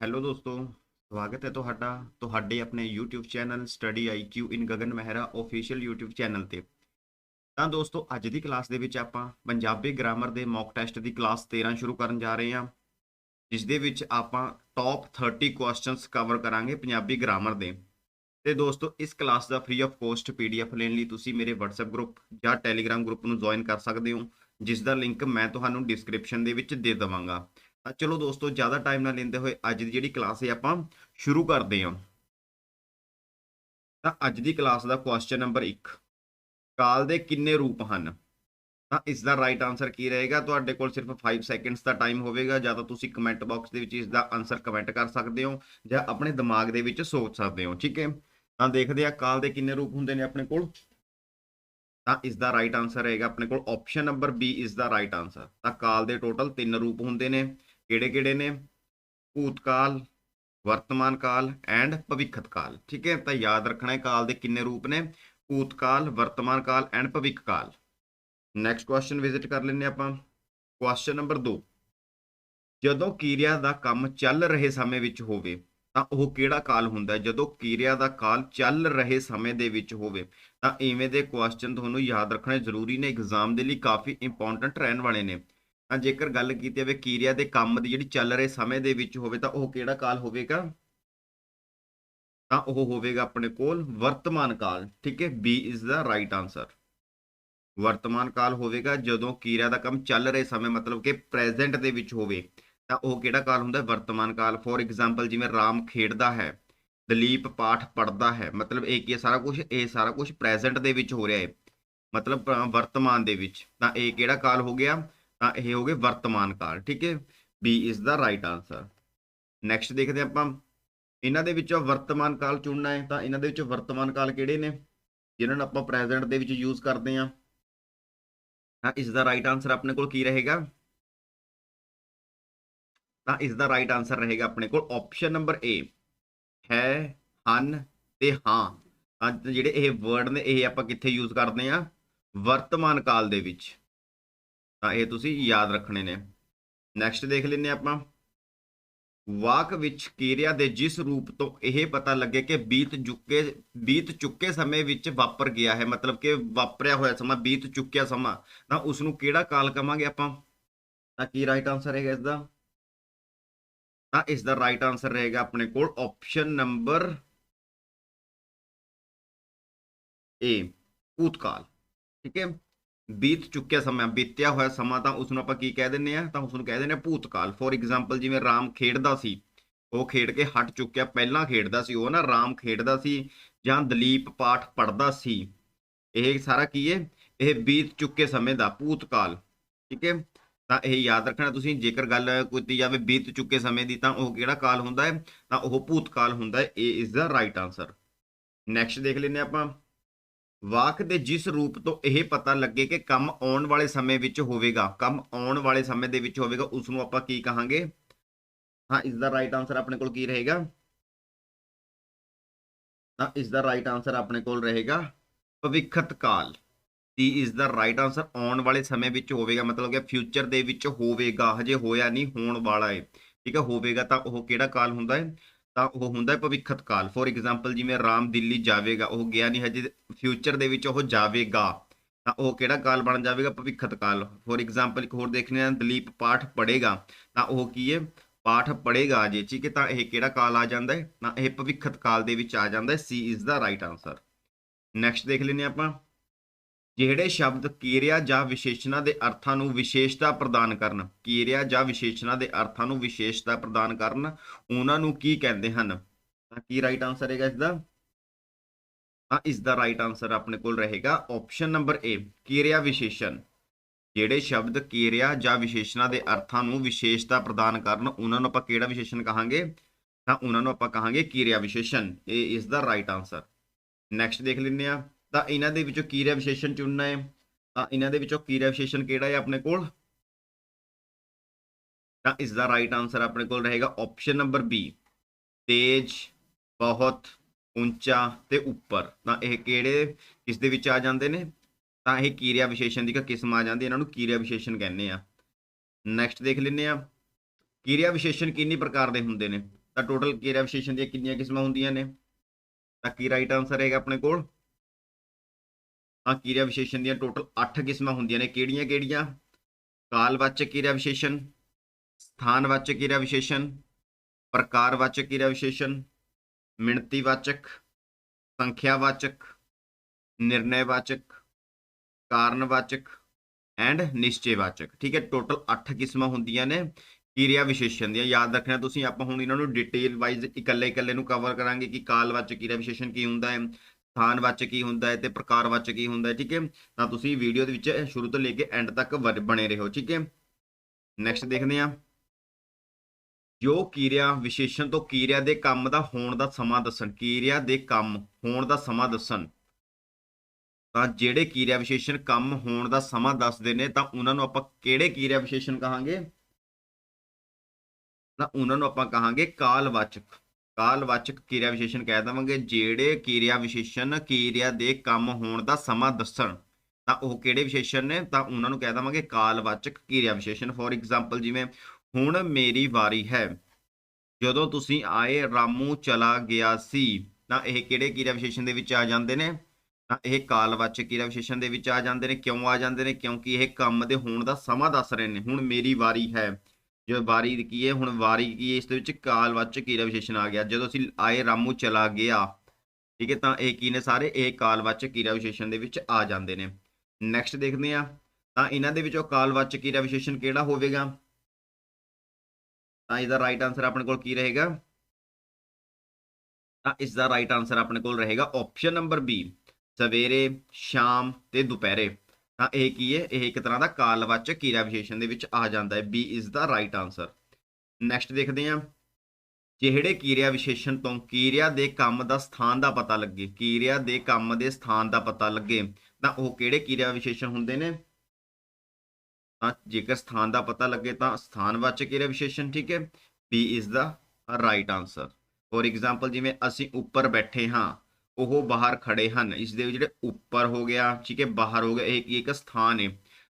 Hello ਦੋਸਤੋ ਸਵਾਗਤ ਹੈ ਤੁਹਾਡਾ ਤੁਹਾਡੇ ਆਪਣੇ YouTube channel study IQ in Gagan Mehra official YouTube channel ਤੇ ਤਾਂ ਦੋਸਤੋ ਅੱਜ ਦੀ ਕਲਾਸ ਦੇ ਵਿੱਚ ਆਪਾਂ ਪੰਜਾਬੀ ਗ੍ਰਾਮਰ ਦੇ ਮੌਕ ਟੈਸਟ ਦੀ ਕਲਾਸ 13 ਸ਼ੁਰੂ ਕਰਨ ਜਾ ਰਹੇ ਹਾਂ ਜਿਸ ਦੇ ਵਿੱਚ ਆਪਾਂ ਟੌਪ 30 ਕੁਐਸਚਨਸ ਕਵਰ ਕਰਾਂਗੇ ਪੰਜਾਬੀ ਗ੍ਰਾਮਰ ਦੇ ਤੇ ਦੋਸਤੋ ਇਸ ਕਲਾਸ ਦਾ ਫ੍ਰੀ ਆਫ ਕੋਸਟ PDF ਲੈਣ ਲਈ ਤੁਸੀਂ ਮੇਰੇ WhatsApp ਗਰੁੱਪ ਜਾਂ Telegram ਗਰੁੱਪ ਨੂੰ ਜੁਆਇਨ ਕਰ ਸਕਦੇ ਹੋ ਜਿਸ ਦਾ ਲਿੰਕ ਮੈਂ ਤੁਹਾਨੂੰ ਡਿਸਕ੍ਰਿਪਸ਼ਨ ਦੇ ਵਿੱਚ ਦੇ ਦੇਵਾਂਗਾ ਤਾਂ ਚਲੋ ਦੋਸਤੋ, ਜ਼ਿਆਦਾ ਟਾਈਮ ਨਾ ਲੈਂਦੇ ਹੋਏ ਅੱਜ ਦੀ ਜਿਹੜੀ ਕਲਾਸ ਹੈ ਆਪਾਂ ਸ਼ੁਰੂ ਕਰਦੇ ਹਾਂ। ਤਾਂ ਅੱਜ ਦੀ ਕਲਾਸ ਦਾ ਕੁਐਸਚਨ ਨੰਬਰ 1 ਕਾਲ ਦੇ ਕਿੰਨੇ ਰੂਪ ਹਨ? ਤਾਂ ਇਸ ਦਾ ਰਾਈਟ ਆਨਸਰ ਕੀ ਰਹੇਗਾ? ਤੁਹਾਡੇ ਕੋਲ ਸਿਰਫ 5 ਸੈਕਿੰਡਸ ਦਾ ਟਾਈਮ ਹੋਵੇਗਾ, ਜਾਂ ਤਾਂ ਤੁਸੀਂ ਕਮੈਂਟ ਬਾਕਸ ਦੇ ਵਿੱਚ ਇਸ ਦਾ ਆਨਸਰ ਕਮੈਂਟ ਕਰ ਸਕਦੇ ਹੋ, ਜਾਂ ਆਪਣੇ ਦਿਮਾਗ ਦੇ ਵਿੱਚ ਸੋਚ ਸਕਦੇ ਹੋ, ਠੀਕ ਹੈ? ਤਾਂ ਦੇਖਦੇ ਆ ਕਾਲ ਦੇ ਕਿੰਨੇ ਰੂਪ ਹੁੰਦੇ ਨੇ ਆਪਣੇ ਕੋਲ। ਤਾਂ ਇਸ ਦਾ ਰਾਈਟ ਆਨਸਰ ਰਹੇਗਾ ਆਪਣੇ ਕੋਲ ਆਪਸ਼ਨ ਨੰਬਰ ਬੀ ਇਸ ਦਾ ਰਾਈਟ ਆਨਸਰ ਤਾਂ ਕਾਲ ਦੇ ਟੋਟਲ 3 ਰੂਪ ਹੁੰਦੇ ਨੇ। ਕਿਹੜੇ ਕਿਹੜੇ ਨੇ? ਭੂਤਕਾਲ, ਵਰਤਮਾਨ ਕਾਲ ਐਂਡ ਭਵਿੱਖਤ ਕਾਲ। ਠੀਕ ਹੈ? ਤਾਂ ਯਾਦ ਰੱਖਣਾ ਹੈ ਕਾਲ ਦੇ ਕਿੰਨੇ ਰੂਪ ਨੇ? ਭੂਤਕਾਲ, ਵਰਤਮਾਨ ਕਾਲ ਐਂਡ ਭਵਿੱਖ ਕਾਲ। ਨੈਕਸਟ ਕੁਐਸਚਨ ਵਿਜ਼ਿਟ ਕਰ ਲੈਂਦੇ ਆਪਾਂ। ਕੁਐਸਚਨ ਨੰਬਰ 2 ਜਦੋਂ ਕਿਰਿਆ ਦਾ ਕੰਮ ਚੱਲ ਰਹੇ ਸਮੇਂ ਵਿੱਚ ਹੋਵੇ, ਤਾਂ ਉਹ ਕਿਹੜਾ ਕਾਲ ਹੁੰਦਾ ਹੈ? ਜਦੋਂ ਕਿਰਿਆ ਦਾ ਕਾਲ ਚੱਲ ਰਹੇ ਸਮੇਂ ਦੇ ਵਿੱਚ ਹੋਵੇ, ਤਾਂ ਇਵੇਂ ਦੇ ਕੁਐਸਚਨ ਤੁਹਾਨੂੰ ਯਾਦ ਰੱਖਣੇ ਜ਼ਰੂਰੀ ਨੇ। ਐਗਜ਼ਾਮ ਦੇ ਲਈ ਕਾਫੀ ਇੰਪੋਰਟੈਂਟ ਰਹਿਣ ਵਾਲੇ ਨੇ। ਤਾਂ ਜੇਕਰ ਗੱਲ ਕੀਤੀ ਜਾਵੇ ਕਿਰਿਆ ਦੇ ਕੰਮ ਦੀ ਜਿਹੜੀ ਚੱਲ ਰਹੇ ਸਮੇਂ ਦੇ ਵਿੱਚ ਹੋਵੇ ਤਾਂ ਉਹ ਕਿਹੜਾ ਕਾਲ ਹੋਵੇਗਾ? ਤਾਂ ਉਹ ਹੋਵੇਗਾ ਆਪਣੇ ਕੋਲ ਵਰਤਮਾਨ ਕਾਲ, ਠੀਕ ਹੈ? B is the right answer ਵਰਤਮਾਨ ਕਾਲ ਹੋਵੇਗਾ ਜਦੋਂ ਕਿਰਿਆ ਦਾ ਕੰਮ ਚੱਲ ਰਹੇ ਸਮੇਂ, ਮਤਲਬ ਕਿ ਪ੍ਰੈਜ਼ੈਂਟ ਦੇ ਵਿੱਚ ਹੋਵੇ, ਤਾਂ ਉਹ ਕਿਹੜਾ ਕਾਲ ਹੁੰਦਾ? ਵਰਤਮਾਨ ਕਾਲ। ਫੋਰ ਐਗਜ਼ਾਮਪਲ ਜਿਵੇਂ ਰਾਮ ਖੇਡਦਾ ਹੈ, ਦਲੀਪ ਪਾਠ ਪੜ੍ਹਦਾ ਹੈ, ਮਤਲਬ ਇਹ ਕੀ ਹੈ? ਸਾਰਾ ਕੁਝ ਇਹ ਸਾਰਾ ਕੁਝ ਪ੍ਰੈਜ਼ੈਂਟ ਦੇ ਵਿੱਚ ਹੋ ਰਿਹਾ ਹੈ, ਮਤਲਬ ਵਰਤਮਾਨ ਦੇ ਵਿੱਚ। ਤਾਂ ਇਹ ਕਿਹੜਾ ਕਾਲ ਹੋ ਗਿਆ? ਤਾਂ ਇਹ ਹੋ ਗਏ ਵਰਤਮਾਨ ਕਾਲ, ਠੀਕ ਹੈ? B is the right answer next ਦੇਖਦੇ ਹਾਂ ਆਪਾਂ। ਇਹਨਾਂ ਦੇ ਵਿੱਚੋਂ ਵਰਤਮਾਨ ਕਾਲ ਚੁਣਨਾ ਹੈ, ਤਾਂ ਇਹਨਾਂ ਦੇ ਵਿੱਚੋਂ ਵਰਤਮਾਨ ਕਾਲ ਕਿਹੜੇ ਨੇ? ਜਿਨ੍ਹਾਂ ਨੂੰ ਆਪਾਂ ਪ੍ਰੈਜ਼ੈਂਟ ਦੇ ਵਿੱਚ ਯੂਜ਼ ਕਰਦੇ ਹਾਂ। ਤਾਂ ਇਸ ਦਾ ਰਾਈਟ ਆਨਸਰ ਆਪਣੇ ਕੋਲ ਕੀ ਰਹੇਗਾ? ਤਾਂ ਇਸ ਦਾ ਰਾਈਟ ਆਨਸਰ ਰਹੇਗਾ ਆਪਣੇ ਕੋਲ ਆਪਸ਼ਨ ਨੰਬਰ ਏ ਹੈ, ਹਨ ਤੇ ਹਾਂ। ਤਾਂ ਜਿਹੜੇ ਇਹ ਵਰਡ ਨੇ, ਇਹ ਆਪਾਂ ਕਿੱਥੇ ਯੂਜ਼ ਕਰਦੇ ਆ ਵਰਤਮਾਨ ਕਾਲ ਦੇ ਵਿੱਚ। ਤਾਂ ਇਹ ਤੁਸੀਂ ਯਾਦ ਰੱਖਣੇ ਨੇ। ਨੈਕਸਟ ਦੇਖ ਲੈਂਦੇ ਆਪਾਂ। ਵਾਕ ਵਿੱਚ ਕਿਰਿਆ ਦੇ ਜਿਸ ਰੂਪ ਤੋਂ ਇਹ ਪਤਾ ਲੱਗੇ ਕਿ ਬੀਤ ਚੁੱਕੇ ਬੀਤ ਚੁੱਕੇ ਸਮੇਂ ਵਿੱਚ ਵਾਪਰ ਗਿਆ ਹੈ। ਮਤਲਬ ਕਿ ਵਾਪਰਿਆ ਹੋਇਆ ਸਮਾਂ, ਬੀਤ ਚੁੱਕਿਆ ਸਮਾਂ। ਤਾਂ ਉਸ ਨੂੰ ਕਿਹੜਾ ਕਾਲ ਕਵਾਂਗੇ ਆਪਾਂ? ਤਾਂ ਕੀ ਰਾਈਟ ਆਨਸਰ ਹੈਗਾ ਇਸ ਦਾ ਤਾਂ ਇਸ ਦਾ ਰਾਈਟ ਆਨਸਰ ਰਹੇਗਾ ਆਪਣੇ ਕੋਲ ਆਪਸ਼ਨ ਨੰਬਰ ਏ ਭੂਤਕਾਲ। ਠੀਕ ਹੈ? ਬੀਤ ਚੁੱਕਿਆ ਸਮਾਂ, ਬੀਤਿਆ ਹੋਇਆ ਸਮਾਂ, ਤਾਂ ਉਸ ਨੂੰ ਆਪਾਂ ਕੀ ਕਹਿ ਦਿੰਨੇ ਆ ਤਾਂ ਉਸ ਨੂੰ ਕਹਿ ਦਿੰਨੇ ਆ ਭੂਤਕਾਲ। ਫੋਰ ਐਗਜ਼ਾਮਪਲ ਜਿਵੇਂ ਰਾਮ ਖੇਡਦਾ ਸੀ, ਉਹ ਖੇਡ ਕੇ ਹਟ ਚੁੱਕਿਆ, ਪਹਿਲਾਂ ਖੇਡਦਾ ਸੀ ਉਹ ਨਾ, ਰਾਮ ਖੇਡਦਾ ਸੀ ਜਾਂ ਦਲੀਪ ਪਾਠ ਪੜ੍ਹਦਾ ਸੀ। ਇਹ ਸਾਰਾ ਕੀ ਹੈ? ਇਹ ਬੀਤ ਚੁੱਕੇ ਸਮੇਂ ਦਾ ਭੂਤਕਾਲ। ਠੀਕ ਹੈ? ਤਾਂ ਇਹ ਯਾਦ ਰੱਖਣਾ ਤੁਸੀਂ, ਜੇਕਰ ਗੱਲ ਕੀਤੀ ਜਾਵੇ ਬੀਤ ਚੁੱਕੇ ਸਮੇਂ ਦੀ, ਤਾਂ ਉਹ ਕਿਹੜਾ ਕਾਲ ਹੁੰਦਾ ਹੈ? ਤਾਂ ਉਹ ਭੂਤਕਾਲ ਹੁੰਦਾ ਹੈ, ਇਹ is the right answer next ਦੇਖ ਲੈਂਦੇ ਆਪਾਂ। ਵਾਕ ਦੇ ਜਿਸ ਰੂਪ ਤੋਂ ਇਹ ਪਤਾ ਲੱਗੇ ਕਿ ਕੰਮ ਆਉਣ ਵਾਲੇ ਸਮੇਂ ਵਿੱਚ ਹੋਵੇਗਾ, ਕੰਮ ਆਉਣ ਵਾਲੇ ਸਮੇਂ ਦੇ ਵਿੱਚ ਹੋਵੇਗਾ ਉਸ ਨੂੰ ਆਪਾਂ ਕੀ ਕਹਾਂਗੇ? ਹਾਂ, ਇਸ ਦਾ ਰਾਈਟ ਆਨਸਰ ਆਪਣੇ ਕੋਲ ਕੀ ਰਹੇਗਾ? ਤਾਂ ਇਸ ਦਾ ਰਾਈਟ ਆਨਸਰ ਆਪਣੇ ਕੋਲ ਰਹੇਗਾ, ਭਵਿੱਖਤ ਕਾਲ। D is the right answer ਆਉਣ ਵਾਲੇ ਸਮੇਂ ਵਿੱਚ ਹੋਵੇਗਾ? ਮਤਲਬ ਕਿ ਫਿਊਚਰ ਦੇ ਵਿੱਚ ਹੋਵੇਗਾ, ਹਜੇ ਹੋਇਆ ਨਹੀਂ, ਹੋਣ ਵਾਲਾ ਹੈ। ਠੀਕ ਹੈ, ਹੋਵੇਗਾ ਤਾਂ ਉਹ ਕਿਹੜਾ ਕਾਲ ਹੁੰਦਾ ਹੈ? ਤਾਂ ਉਹ ਹੁੰਦਾ ਹੈ ਭਵਿੱਖਤ ਕਾਲ ਫੋਰ ਐਗਜ਼ਾਮਪਲ ਜਿਵੇਂ ਰਾਮ ਦਿੱਲੀ ਜਾਵੇਗਾ, ਉਹ ਗਿਆ ਨਹੀਂ, ਹਜੇ ਫਿਊਚਰ ਦੇ ਵਿੱਚ ਉਹ ਜਾਵੇਗਾ। ਤਾਂ ਉਹ ਕਿਹੜਾ ਕਾਲ ਬਣ ਜਾਵੇਗਾ? ਭਵਿੱਖਤ ਕਾਲ ਫੋਰ ਐਗਜ਼ਾਮਪਲ ਇੱਕ ਹੋਰ ਦੇਖਨੇ ਆ ਦਲੀਪ ਪਾਠ ਪੜ੍ਹੇਗਾ। ਤਾਂ ਉਹ ਕੀ ਹੈ? ਪਾਠ ਪੜ੍ਹੇਗਾ ਜੇ, ਠੀਕ ਹੈ? ਤਾਂ ਇਹ ਕਿਹੜਾ ਕਾਲ ਆ ਜਾਂਦਾ ਹੈ? ਤਾਂ ਇਹ ਭਵਿੱਖਤ ਕਾਲ ਦੇ ਵਿੱਚ ਆ ਜਾਂਦਾ ਹੈ। C is the right answer next ਦੇਖ ਲੈਨੇ ਆਪਾਂ। ਜਿਹੜੇ ਸ਼ਬਦ ਕਿਰਿਆ ਜਾਂ ਵਿਸ਼ੇਸ਼ਣਾਂ ਦੇ ਅਰਥਾਂ ਨੂੰ ਵਿਸ਼ੇਸ਼ਤਾ ਪ੍ਰਦਾਨ ਕਰਨ, ਕਿਰਿਆ ਜਾਂ ਵਿਸ਼ੇਸ਼ਣਾਂ ਦੇ ਅਰਥਾਂ ਨੂੰ ਵਿਸ਼ੇਸ਼ਤਾ ਪ੍ਰਦਾਨ ਕਰਨ, ਉਹਨਾਂ ਨੂੰ ਕੀ ਕਹਿੰਦੇ ਹਨ? ਤਾਂ ਕੀ ਰਾਈਟ ਆਨਸਰ ਹੈਗਾ ਇਸ ਦਾ ਤਾਂ ਇਸ ਦਾ ਰਾਈਟ ਆਨਸਰ ਆਪਣੇ ਕੋਲ ਰਹੇਗਾ ਆਪਸ਼ਨ ਨੰਬਰ ਏ ਕਿਰਿਆ ਵਿਸ਼ੇਸ਼ਣ। ਜਿਹੜੇ ਸ਼ਬਦ ਕਿਰਿਆ ਜਾਂ ਵਿਸ਼ੇਸ਼ਣਾਂ ਦੇ ਅਰਥਾਂ ਨੂੰ ਵਿਸ਼ੇਸ਼ਤਾ ਪ੍ਰਦਾਨ ਕਰਨ, ਉਹਨਾਂ ਨੂੰ ਆਪਾਂ ਕਿਹੜਾ ਵਿਸ਼ੇਸ਼ਣ ਕਹਾਂਗੇ? ਤਾਂ ਉਹਨਾਂ ਨੂੰ ਆਪਾਂ ਕਹਾਂਗੇ ਕਿਰਿਆ ਵਿਸ਼ੇਸ਼ਣ। ਇਹ ਇਸ ਦਾ ਰਾਈਟ ਆਨਸਰ ਨੈਕਸਟ ਦੇਖ ਲੈਂਦੇ ਆ ਤਾਂ ਇਹਨਾਂ ਦੇ ਵਿੱਚੋਂ ਕਿਰਿਆ ਵਿਸ਼ੇਸ਼ਣ ਚੁਣਨਾ ਹੈ? ਤਾਂ ਇਹਨਾਂ ਦੇ ਵਿੱਚੋਂ ਕਿਰਿਆ ਵਿਸ਼ੇਸ਼ਣ ਕਿਹੜਾ ਹੈ ਆਪਣੇ ਕੋਲ? ਤਾਂ ਇਸ ਦਾ ਰਾਈਟ ਆਨਸਰ ਆਪਣੇ ਕੋਲ ਰਹੇਗਾ ਆਪਸ਼ਨ ਨੰਬਰ ਬੀ ਤੇਜ, ਬਹੁਤ, ਉੱਚਾ ਤੇ ਉੱਪਰ। ਤਾਂ ਇਹ ਕਿਹੜੇ, ਕਿਸ ਦੇ ਵਿੱਚ ਆ ਜਾਂਦੇ ਨੇ? ਤਾਂ ਇਹ ਕਿਰਿਆ ਵਿਸ਼ੇਸ਼ਣ ਦੀ ਕਿਸਮ ਆ ਜਾਂਦੀ ਇਹਨਾਂ ਨੂੰ ਕਿਰਿਆ ਵਿਸ਼ੇਸ਼ਣ ਕਹਿੰਦੇ ਆ। ਨੈਕਸਟ ਦੇਖ ਲੈਂਦੇ ਆ ਕਿਰਿਆ ਵਿਸ਼ੇਸ਼ਣ ਕਿੰਨੀ ਪ੍ਰਕਾਰ ਦੇ ਹੁੰਦੇ ਨੇ? ਤਾਂ ਟੋਟਲ ਕਿਰਿਆ ਵਿਸ਼ੇਸ਼ਣ ਦੀਆਂ ਕਿੰਨੀਆਂ ਕਿਸਮਾਂ ਹੁੰਦੀਆਂ ਨੇ? ਤਾਂ ਕੀ ਰਾਈਟ ਆਨਸਰ ਹੈਗਾ ਆਪਣੇ ਕੋਲ? ਹਾਂ ਕਿਰਿਆ ਵਿਸ਼ੇਸ਼ਣ ਦੀਆਂ ਟੋਟਲ 8 ਕਿਸਮਾਂ ਹੁੰਦੀਆਂ ਨੇ। ਕਿਹੜੀਆਂ ਕਿਹੜੀਆਂ? ਕਾਲਵਾਚਕ ਕਿਰਿਆ ਵਿਸ਼ੇਸ਼ਣ, ਸਥਾਨਵਾਚਕ ਕਿਰਿਆ ਵਿਸ਼ੇਸ਼ਣ, ਪ੍ਰਕਾਰਵਾਚਕ ਕਿਰਿਆ ਵਿਸ਼ੇਸ਼ਣ, ਮਿਣਤੀਵਾਚਕ, ਸੰਖਿਆਵਾਚਕ, ਨਿਰਣੈਵਾਚਕ, ਕਾਰਨਵਾਚਕ ਐਂਡ ਨਿਸ਼ਚੈਵਾਚਕ। ਠੀਕ ਹੈ ਟੋਟਲ 8 ਕਿਸਮਾਂ ਹੁੰਦੀਆਂ ਨੇ ਕਿਰਿਆ ਵਿਸ਼ੇਸ਼ਣ ਦੀਆਂ। ਯਾਦ ਰੱਖਣਾ ਤੁਸੀਂ, ਆਪਾਂ ਹੁਣ ਇਹਨਾਂ ਨੂੰ ਡਿਟੇਲ ਵਾਈਜ਼ ਇਕੱਲੇ ਇਕੱਲੇ ਨੂੰ ਕਵਰ ਕਰਾਂਗੇ ਕਿ ਕਾਲਵਾਚਕ ਕਿਰਿਆ ਵਿਸ਼ੇਸ਼ਣ ਕੀ ਹੁੰਦਾ ਹੈ। ਸਥਾਨਵਾਚਕ ਹੁੰਦਾ ਹੈ ਤੇ ਪ੍ਰਕਾਰਵਾਚਕ ਹੁੰਦਾ ਹੈ, ਠੀਕ ਹੈ? ਤਾਂ ਤੁਸੀਂ ਵੀਡੀਓ ਦੇ ਵਿੱਚ ਸ਼ੁਰੂ ਤੋਂ ਲੈ ਕੇ ਐਂਡ ਤੱਕ ਬਣੇ ਰਹੋ, ਠੀਕ ਹੈ? ਨੈਕਸਟ ਦੇਖਦੇ ਹਾਂ। ਜੋ ਕਿਰਿਆ ਵਿਸ਼ੇਸ਼ਣ ਤੋਂ ਕਿਰਿਆ ਦੇ ਕੰਮ ਦਾ ਹੋਣ ਦਾ ਸਮਾਂ ਦੱਸਣ, ਕਿਰਿਆ ਦੇ ਕੰਮ ਹੋਣ ਦਾ ਸਮਾਂ ਦੱਸਣ, ਤਾਂ ਜਿਹੜੇ ਕਿਰਿਆ ਵਿਸ਼ੇਸ਼ਣ ਕੰਮ ਹੋਣ ਦਾ ਸਮਾਂ ਦੱਸਦੇ ਨੇ, ਤਾਂ ਉਹਨਾਂ ਨੂੰ ਆਪਾਂ ਕਿਹੜੇ ਕਿਰਿਆ ਵਿਸ਼ੇਸ਼ਣ ਕਹਾਂਗੇ? ਤਾਂ ਉਹਨਾਂ ਨੂੰ ਆਪਾਂ ਕਹਾਂਗੇ ਕਾਲਵਾਚਕ। ਕਾਲਵਾਚਕ ਕਿਰਿਆ ਵਿਸ਼ੇਸ਼ਣ ਕਹਿ ਦਵਾਂਗੇ। ਜਿਹੜੇ ਕਿਰਿਆ ਵਿਸ਼ੇਸ਼ਣ ਕਿਰਿਆ ਦੇ ਕੰਮ ਹੋਣ ਦਾ ਸਮਾਂ ਦੱਸਣ, ਤਾਂ ਉਹ ਕਿਹੜੇ ਵਿਸ਼ੇਸ਼ਣ ਨੇ? ਤਾਂ ਉਹਨਾਂ ਨੂੰ ਕਹਿ ਦਵਾਂਗੇ ਕਾਲਵਾਚਕ ਕਿਰਿਆ ਵਿਸ਼ੇਸ਼ਣ। ਫੋਰ ਐਗਜ਼ਾਮਪਲ ਜਿਵੇਂ ਹੁਣ ਮੇਰੀ ਵਾਰੀ ਹੈ। ਜਦੋਂ ਤੁਸੀਂ ਆਏ, ਰਾਮੂ ਚਲਾ ਗਿਆ ਸੀ, ਤਾਂ ਇਹ ਕਿਹੜੇ ਕਿਰਿਆ ਵਿਸ਼ੇਸ਼ਣ ਦੇ ਵਿੱਚ ਆ ਜਾਂਦੇ ਨੇ? ਤਾਂ ਇਹ ਕਾਲਵਾਚਕ ਕਿਰਿਆ ਵਿਸ਼ੇਸ਼ਣ ਦੇ ਵਿੱਚ ਆ ਜਾਂਦੇ ਨੇ। ਕਿਉਂ ਆ ਜਾਂਦੇ ਨੇ? ਕਿਉਂਕਿ ਇਹ ਕੰਮ ਦੇ ਹੋਣ ਦਾ ਸਮਾਂ ਦੱਸ ਰਹੇ ਨੇ। ਹੁਣ ਮੇਰੀ ਵਾਰੀ ਹੈ। ਜੋ ਵਾਰੀ ਕੀ ਹੈ, ਹੁਣ ਵਾਰੀ ਕੀ ਹੈ, ਇਸ ਦੇ ਵਿੱਚ ਕਾਲਵਾਚਕ ਕਿਰਿਆ ਵਿਸ਼ੇਸ਼ਣ ਆ ਗਿਆ? ਜਦੋਂ ਅਸੀਂ ਆਏ ਰਾਮੂ ਚਲਾ ਗਿਆ, ਠੀਕ ਹੈ, ਤਾਂ ਇਹ ਕੀ ਨੇ ਸਾਰੇ? ਇਹ ਕਾਲਵਾਚਕ ਕਿਰਿਆ ਵਿਸ਼ੇਸ਼ਣ ਦੇ ਵਿੱਚ ਆ ਜਾਂਦੇ ਨੇ। ਨੈਕਸਟ ਦੇਖਦੇ ਆ ਤਾਂ ਇਹਨਾਂ ਦੇ ਵਿੱਚੋਂ ਕਾਲਵਾਚਕ ਕਿਰਿਆ ਵਿਸ਼ੇਸ਼ਣ ਕਿਹੜਾ ਹੋਵੇਗਾ? ਤਾਂ ਇਹਦਾ ਰਾਈਟ ਆਨਸਰ ਆਪਣੇ ਕੋਲ ਕੀ ਰਹੇਗਾ? ਤਾਂ ਇਸ ਦਾ ਰਾਈਟ ਆਨਸਰ ਆਪਣੇ ਕੋਲ ਰਹੇਗਾ ਆਪਸ਼ਨ ਨੰਬਰ ਬੀ ਸਵੇਰੇ, ਸ਼ਾਮ ਤੇ ਦੁਪਹਿਰੇ। ਤਾਂ ਇਹ ਕੀ ਹੈ? ਇਹ ਇੱਕ ਤਰ੍ਹਾਂ ਦਾ ਕਾਲਵਾਚਕ ਕਿਰਿਆ ਵਿਸ਼ੇਸ਼ਣ ਦੇ ਵਿੱਚ ਆ ਜਾਂਦਾ ਹੈ। B is the right answer next ਦੇਖਦੇ ਹਾਂ। ਜਿਹੜੇ ਕਿਰਿਆ ਵਿਸ਼ੇਸ਼ਣ ਤੋਂ ਕਿਰਿਆ ਦੇ ਕੰਮ ਦਾ ਸਥਾਨ ਦਾ ਪਤਾ ਲੱਗੇ, ਕਿਰਿਆ ਦੇ ਕੰਮ ਦੇ ਸਥਾਨ ਦਾ ਪਤਾ ਲੱਗੇ, ਤਾਂ ਉਹ ਕਿਹੜੇ ਕਿਰਿਆ ਵਿਸ਼ੇਸ਼ਣ ਹੁੰਦੇ ਨੇ? ਤਾਂ ਜੇਕਰ ਸਥਾਨ ਦਾ ਪਤਾ ਲੱਗੇ ਤਾਂ ਸਥਾਨਵਾਚਕ ਕਿਰਿਆ ਵਿਸ਼ੇਸ਼ਣ ਠੀਕ ਹੈ। B is the right answer for example ਜਿਵੇਂ ਅਸੀਂ ਉੱਪਰ ਬੈਠੇ ਹਾਂ ਉਹ ਬਾਹਰ ਖੜੇ ਹਨ। ਇਸ ਦੇ ਵਿੱਚ ਜਿਹੜੇ ਉੱਪਰ ਹੋ ਗਿਆ ਠੀਕ ਹੈ ਬਾਹਰ ਹੋ ਗਿਆ ਇਹ ਕੀ ਇੱਕ ਸਥਾਨ ਹੈ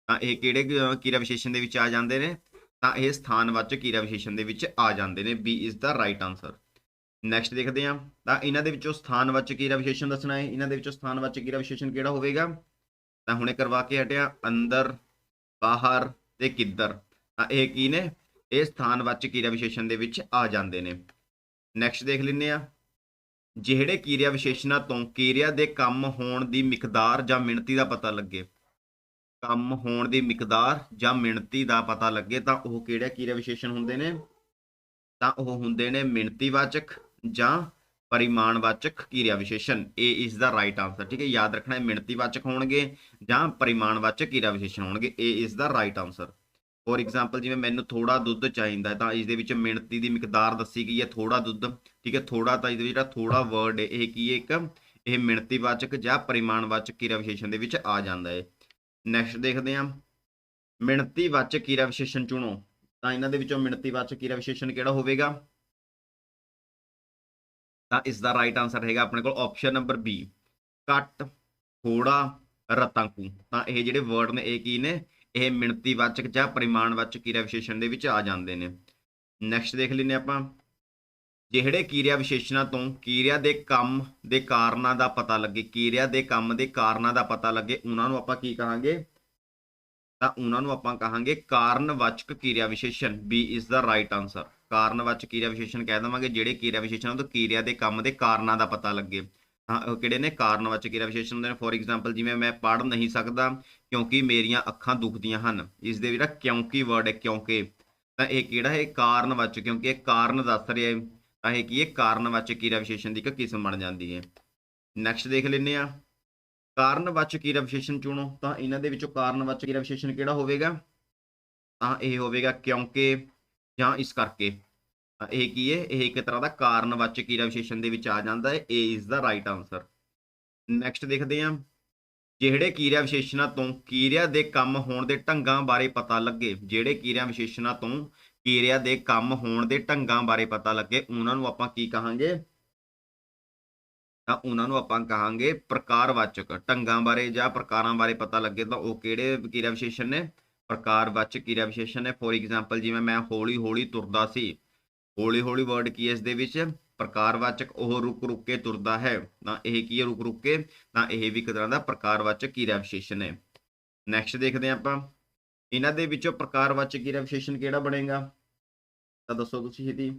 ਤਾਂ ਇਹ ਕਿਹੜੇ ਅਹ, ਕਿਰਿਆ ਵਿਸ਼ੇਸ਼ਣ ਦੇ ਵਿੱਚ ਆ ਜਾਂਦੇ ਨੇ? ਤਾਂ ਇਹ ਸਥਾਨਵਾਚਕ ਕਿਰਿਆ ਵਿਸ਼ੇਸ਼ਣ ਦੇ ਵਿੱਚ ਆ ਜਾਂਦੇ ਨੇ। B is the right answer next ਦੇਖਦੇ ਹਾਂ। ਤਾਂ ਇਹਨਾਂ ਦੇ ਵਿੱਚੋਂ ਸਥਾਨਵਾਚਕ ਕਿਰਿਆ ਵਿਸ਼ੇਸ਼ਣ ਦੱਸਣਾ ਹੈ। ਇਹਨਾਂ ਦੇ ਵਿੱਚੋਂ ਸਥਾਨਵਾਚਕ ਕਿਰਿਆ ਵਿਸ਼ੇਸ਼ਣ ਕਿਹੜਾ ਹੋਵੇਗਾ? ਤਾਂ ਹੁਣੇ ਕਰਵਾ ਕੇ ਹਟਿਆ। ਅੰਦਰ ਬਾਹਰ ਤੇ ਕਿੱਧਰ। ਤਾਂ ਇਹ ਕੀ ਨੇ? ਇਹ ਸਥਾਨਵਾਚਕ ਕਿਰਿਆ ਵਿਸ਼ੇਸ਼ਣ ਦੇ ਵਿੱਚ ਆ ਜਾਂਦੇ ਨੇ। ਨੈਕਸਟ ਦੇਖ ਲੈਂਦੇ ਆ ਜਿਹੜੇ ਕਿਰਿਆ ਵਿਸ਼ੇਸ਼ਣਾਂ ਤੋਂ ਕਿਰਿਆ ਦੇ ਕੰਮ ਹੋਣ ਦੀ ਮਿਕਦਾਰ ਜਾਂ ਮਿਣਤੀ ਦਾ ਪਤਾ ਲੱਗੇ। ਕੰਮ ਹੋਣ ਦੀ ਮਿਕਦਾਰ ਜਾਂ ਮਿਣਤੀ ਦਾ ਪਤਾ ਲੱਗੇ ਤਾਂ ਉਹ ਕਿਹੜੇ ਕਿਰਿਆ ਵਿਸ਼ੇਸ਼ਣ ਹੁੰਦੇ ਨੇ? ਤਾਂ ਉਹ ਹੁੰਦੇ ਨੇ ਮਿਣਤੀਵਾਚਕ ਜਾਂ ਪਰਿਮਾਣਵਾਚਕ ਕਿਰਿਆ ਵਿਸ਼ੇਸ਼ਣ। ਇਹ ਇਸ ਦਾ ਰਾਈਟ ਆਨਸਰ ਠੀਕ ਹੈ? ਯਾਦ ਰੱਖਣਾ ਹੈ, ਮਿਣਤੀਵਾਚਕ ਹੋਣਗੇ ਜਾਂ ਪਰਿਮਾਣਵਾਚਕ ਕਿਰਿਆ ਵਿਸ਼ੇਸ਼ਣ ਹੋਣਗੇ। ਇਹ ਇਸ ਦਾ ਰਾਈਟ ਆਨਸਰ ਫੋਰ ਐਗਜ਼ਾਮਪਲ ਜਿਵੇਂ ਮੈਨੂੰ ਥੋੜਾ ਦੁੱਧ ਚਾਹੀਦਾ ਤਾਂ ਇਸ ਦੇ ਵਿੱਚ ਮਿਣਤੀ ਦੀ ਮਿਕਦਾਰ ਦੱਸੀ ਗਈ ਹੈ ਥੋੜਾ ਦੁੱਧ, ਠੀਕ ਹੈ ਥੋੜਾ ਤਾਂ ਇਹਦੇ ਵਿੱਚ ਜਿਹੜਾ ਥੋੜਾ ਵਰਡ ਹੈ, ਇਹ ਕੀ ਹੈ ਇੱਕ, ਇਹ ਮਿਣਤੀਵਾਚਕ ਜਾਂ ਪਰਿਮਾਣਵਾਚਕ ਕਿਰਿਆ ਵਿਸ਼ੇਸ਼ਣ ਦੇ ਵਿੱਚ ਆ ਜਾਂਦਾ ਹੈ। ਨੈਕਸਟ ਦੇਖਦੇ ਹਾਂ। ਮਿਣਤੀਵਾਚਕ ਕਿਰਿਆ ਵਿਸ਼ੇਸ਼ਣ ਚੁਣੋ। ਤਾਂ ਇਹਨਾਂ ਦੇ ਵਿੱਚੋਂ ਮਿਣਤੀਵਾਚਕ ਕਿਰਿਆ ਵਿਸ਼ੇਸ਼ਣ ਕਿਹੜਾ ਹੋਵੇਗਾ? ਤਾਂ ਇਸ ਦਾ ਰਾਈਟ ਆਨਸਰ ਹੈਗਾ ਆਪਣੇ ਕੋਲ ਆਪਸ਼ਨ ਨੰਬਰ ਬੀ ਕੱਟ ਥੋੜਾ ਰਤਾਂਕੂ। ਤਾਂ ਇਹ ਜਿਹੜੇ ਵਰਡ ਨੇ, ਇਹ ਕੀ ਨੇ? ਇਹ ਮਿਣਤੀਵਾਚਕ ਜਾਂ ਪਰਿਮਾਣਵਾਚਕ ਕਿਰਿਆ ਵਿਸ਼ੇਸ਼ਣ ਦੇ ਵਿੱਚ ਆ ਜਾਂਦੇ ਨੇ। ਨੈਕਸਟ ਦੇਖ ਲੈਂਦੇ ਆਪਾਂ। ਜਿਹੜੇ ਕਿਰਿਆ ਵਿਸ਼ੇਸ਼ਣਾਂ ਤੋਂ ਕਿਰਿਆ ਦੇ ਕੰਮ ਦੇ ਕਾਰਨਾਂ ਦਾ ਪਤਾ ਲੱਗੇ, ਕਿਰਿਆ ਦੇ ਕੰਮ ਦੇ ਕਾਰਨਾਂ ਦਾ ਪਤਾ ਲੱਗੇ, ਉਹਨਾਂ ਨੂੰ ਆਪਾਂ ਕੀ ਕਹਾਂਗੇ? ਤਾਂ ਉਹਨਾਂ ਨੂੰ ਆਪਾਂ ਕਹਾਂਗੇ ਕਾਰਨਵਾਚਕ ਕਿਰਿਆ ਵਿਸ਼ੇਸ਼ਣ। B is the right answer ਕਾਰਨਵਾਚਕ ਕਿਰਿਆ ਵਿਸ਼ੇਸ਼ਣ ਕਹਿ ਦਵਾਂਗੇ, ਜਿਹੜੇ ਕਿਰਿਆ ਵਿਸ਼ੇਸ਼ਣਾਂ ਤੋਂ ਕਿਰਿਆ ਦੇ ਕੰਮ ਦੇ ਕਾਰਨਾਂ ਦਾ ਪਤਾ ਲੱਗੇ। ਕਿਹੜੇ ਨੇ? ਕਾਰਨਵਾਚਕ ਕਿਰਿਆ ਵਿਸ਼ੇਸ਼ਣ ਹੁੰਦੇ ਨੇ। ਫੋਰ ਐਗਜ਼ਾਮਪਲ ਜਿਵੇਂ ਮੈਂ ਪੜ੍ਹ ਨਹੀਂ ਸਕਦਾ ਕਿਉਂਕਿ ਮੇਰੀਆਂ ਅੱਖਾਂ ਦੁਖਦੀਆਂ ਹਨ। ਇਸ ਦੇ ਜਿਹੜਾ ਕਿਉਂਕਿ ਵਰਡ ਹੈ, ਕਿਉਂਕਿ, ਤਾਂ ਇਹ ਕਿਹੜਾ ਹੈ? ਕਾਰਨਵਾਚਕ ਕਿਉਂਕਿ ਇਹ ਕਾਰਨ ਦੱਸ ਰਿਹਾ ਹੈ, ਤਾਂ ਇਹ ਕੀ ਹੈ? ਕਾਰਨਵਾਚਕ ਕਿਰਿਆ ਵਿਸ਼ੇਸ਼ਣ ਦੀ ਇੱਕ ਕਿਸਮ ਬਣ ਜਾਂਦੀ ਹੈ। ਨੈਕਸਟ ਦੇਖ ਲੈਂਦੇ ਆ ਕਾਰਨਵਾਚਕ ਕਿਰਿਆ ਵਿਸ਼ੇਸ਼ਣ ਚੁਣੋ। ਤਾਂ ਇਹਨਾਂ ਦੇ ਵਿੱਚੋਂ ਕਾਰਨਵਾਚਕ ਕਿਰਿਆ ਵਿਸ਼ੇਸ਼ਣ ਕਿਹੜਾ ਹੋਵੇਗਾ? ਤਾਂ ਇਹ ਹੋਵੇਗਾ ਕਿਉਂਕਿ ਜਾਂ ਇਸ ਕਰਕੇ। ਇਹ ਕੀ ਹੈ? ਇਹ ਇੱਕ ਤਰ੍ਹਾਂ ਦਾ ਕਾਰਨਵਾਚਕ ਕਿਰਿਆ ਵਿਸ਼ੇਸ਼ਣ ਦੇ ਵਿੱਚ ਆ ਜਾਂਦਾ ਹੈ। A is the right answer next ਦੇਖਦੇ ਹਾਂ। ਜਿਹੜੇ ਕਿਰਿਆ ਵਿਸ਼ੇਸ਼ਣਾਂ ਤੋਂ ਕਿਰਿਆ ਦੇ ਕੰਮ ਹੋਣ ਦੇ ਢੰਗਾਂ ਬਾਰੇ ਪਤਾ ਲੱਗੇ, ਜਿਹੜੇ ਕਿਰਿਆ ਵਿਸ਼ੇਸ਼ਣਾਂ ਤੋਂ ਕਿਰਿਆ ਦੇ ਕੰਮ ਹੋਣ ਦੇ ਢੰਗਾਂ ਬਾਰੇ ਪਤਾ ਲੱਗੇ, ਉਹਨਾਂ ਨੂੰ ਆਪਾਂ ਕੀ ਕਹਾਂਗੇ? ਤਾਂ ਉਹਨਾਂ ਨੂੰ ਆਪਾਂ ਕਹਾਂਗੇ ਪ੍ਰਕਾਰਵਾਚਕ। ਢੰਗਾਂ ਬਾਰੇ ਜਾਂ ਪ੍ਰਕਾਰਾਂ ਬਾਰੇ ਪਤਾ ਲੱਗੇ ਤਾਂ ਉਹ ਕਿਹੜੇ ਕਿਰਿਆ ਵਿਸ਼ੇਸ਼ਣ ਨੇ? ਪ੍ਰਕਾਰਵਾਚਕ ਕਿਰਿਆ ਵਿਸ਼ੇਸ਼ਣ ਨੇ। ਫੋਰ ਐਗਜ਼ਾਮਪਲ ਜਿਵੇਂ ਮੈਂ ਹੌਲੀ ਹੌਲੀ ਤੁਰਦਾ ਸੀ ਹੌਲੀ ਹੌਲੀ ਵਰਡ ਕੀ ਹੈ ਇਸ ਦੇ ਵਿੱਚ? ਪ੍ਰਕਾਰਵਾਚਕ ਉਹ ਰੁਕ ਰੁਕ ਕੇ ਤੁਰਦਾ ਹੈ। ਤਾਂ ਇਹ ਕੀ ਹੈ? ਰੁਕ ਰੁਕ ਕੇ। ਤਾਂ ਇਹ ਵੀ ਇੱਕ ਤਰ੍ਹਾਂ ਦਾ ਪ੍ਰਕਾਰਵਾਚਕ ਕਿਰਿਆ ਵਿਸ਼ੇਸ਼ਣ ਹੈ। ਨੈਕਸਟ ਦੇਖਦੇ ਹਾਂ ਆਪਾਂ। ਇਹਨਾਂ ਦੇ ਵਿੱਚੋਂ ਪ੍ਰਕਾਰਵਾਚਕ ਕਿਰਿਆ ਵਿਸ਼ੇਸ਼ਣ ਕਿਹੜਾ ਬਣੇਗਾ? ਤਾਂ ਦੱਸੋ ਤੁਸੀਂ ਇਹਦੀ।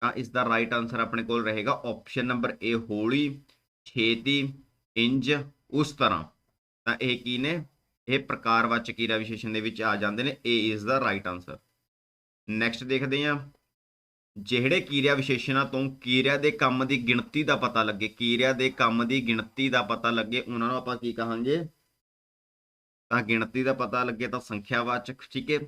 ਤਾਂ ਇਸ ਦਾ ਰਾਈਟ ਆਨਸਰ ਆਪਣੇ ਕੋਲ ਰਹੇਗਾ। ਆਪਸ਼ਨ ਨੰਬਰ ਏ ਹੌਲੀ, ਛੇਤੀ ਇੰਜ ਉਸ ਤਰ੍ਹਾਂ। ਤਾਂ ਇਹ ਕੀ ਨੇ? ਇਹ ਪ੍ਰਕਾਰਵਾਚਕ ਕਿਰਿਆ ਵਿਸ਼ੇਸ਼ਣ ਦੇ ਵਿੱਚ ਆ ਜਾਂਦੇ ਨੇ। A is the right answer next ਦੇਖਦੇ ਹਾਂ। ਜਿਹੜੇ ਕਿਰਿਆ ਵਿਸ਼ੇਸ਼ਣਾਂ ਤੋਂ ਕਿਰਿਆ ਦੇ ਕੰਮ ਦੀ ਗਿਣਤੀ ਦਾ ਪਤਾ ਲੱਗੇ, ਕਿਰਿਆ ਦੇ ਕੰਮ ਦੀ ਗਿਣਤੀ ਦਾ ਪਤਾ ਲੱਗੇ, ਉਹਨਾਂ ਨੂੰ ਆਪਾਂ ਕੀ ਕਹਾਂਗੇ? ਤਾਂ ਗਿਣਤੀ ਦਾ ਪਤਾ ਲੱਗੇ ਤਾਂ ਸੰਖਿਆਵਾਚਕ, ਠੀਕ ਹੈ?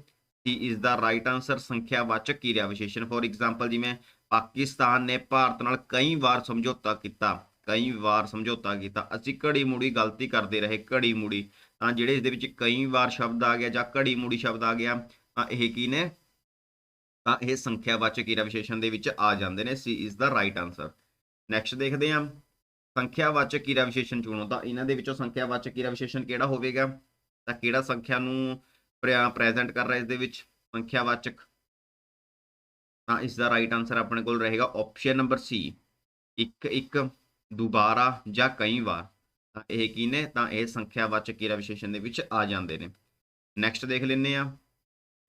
C is the right answer ਸੰਖਿਆਵਾਚਕ ਕਿਰਿਆ ਵਿਸ਼ੇਸ਼ਣ। ਫੋਰ ਐਗਜ਼ਾਮਪਲ ਜਿਵੇਂ ਪਾਕਿਸਤਾਨ ਨੇ ਭਾਰਤ ਨਾਲ ਕਈ ਵਾਰ ਸਮਝੌਤਾ ਕੀਤਾ, ਕਈ ਵਾਰ ਸਮਝੌਤਾ ਕੀਤਾ। ਅਸੀਂ ਘੜੀ ਮੁੜੀ ਗਲਤੀ ਕਰਦੇ ਰਹੇ, ਘੜੀ ਮੁੜੀ। ਤਾਂ ਜਿਹੜੇ ਇਸ ਦੇ ਵਿੱਚ ਕਈ ਵਾਰ ਸ਼ਬਦ ਆ ਗਿਆ ਜਾਂ ਘੜੀ ਮੁੜੀ ਸ਼ਬਦ ਆ ਗਿਆ, ਤਾਂ ਇਹ ਕੀ ਨੇ? ਤਾਂ ਇਹ ਸੰਖਿਆਵਾਚਕ ਕਿਰਿਆ ਵਿਸ਼ੇਸ਼ਣ ਦੇ ਵਿੱਚ ਆ ਜਾਂਦੇ ਨੇ। C is the right answer next ਦੇਖਦੇ ਹਾਂ। ਸੰਖਿਆਵਾਚਕ ਕਿਰਿਆ ਵਿਸ਼ੇਸ਼ਣ ਚੁਣੋ। ਤਾਂ ਇਹਨਾਂ ਦੇ ਵਿੱਚੋਂ ਸੰਖਿਆਵਾਚਕ ਕਿਰਿਆ ਵਿਸ਼ੇਸ਼ਣ ਕਿਹੜਾ ਹੋਵੇਗਾ? ਤਾਂ ਕਿਹੜਾ ਸੰਖਿਆ ਨੂੰ ਪ੍ਰੈਜ਼ੈਂਟ ਕਰ ਰਿਹਾ ਇਸ ਦੇ ਵਿੱਚ? ਸੰਖਿਆਵਾਚਕ। ਤਾਂ ਇਸ ਦਾ ਰਾਈਟ ਆਨਸਰ ਆਪਣੇ ਕੋਲ ਰਹੇਗਾ। ਆਪਸ਼ਨ ਨੰਬਰ ਸੀ ਇੱਕ ਇੱਕ, ਦੁਬਾਰਾ ਜਾਂ ਕਈ ਵਾਰ। ਤਾਂ ਇਹ ਕੀ ਨੇ? ਤਾਂ ਇਹ ਸੰਖਿਆਵਾਚਕ ਕਿਰਿਆ ਵਿਸ਼ੇਸ਼ਣ ਦੇ ਵਿੱਚ ਆ ਜਾਂਦੇ ਨੇ। ਨੈਕਸਟ ਦੇਖ ਲੈਂਦੇ ਆ